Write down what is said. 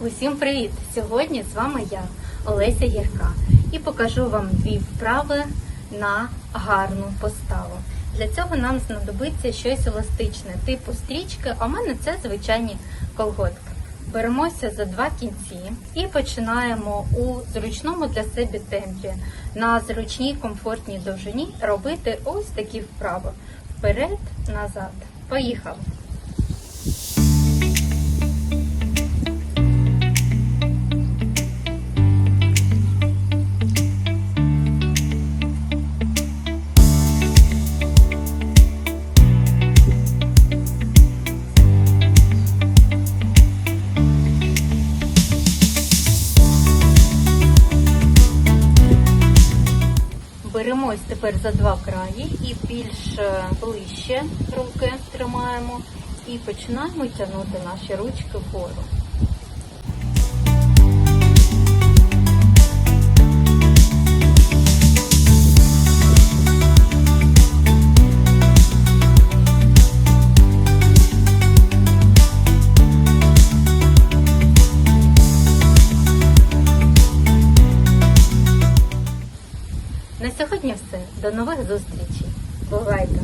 Усім привіт! Сьогодні з вами я, Олеся Гірка, і покажу вам дві вправи на гарну поставу. Для цього нам знадобиться щось еластичне, типу стрічки, а в мене це звичайні колготки. Беремося за два кінці і починаємо у зручному для себе темпі на зручній комфортній довжині робити ось такі вправи. Вперед, назад. Поїхали! Беремось тепер за два краї і більш е, ближче руки тримаємо і починаємо тягнути наші ручки вгору. На сьогодні все. До нових зустрічей. Бувайте!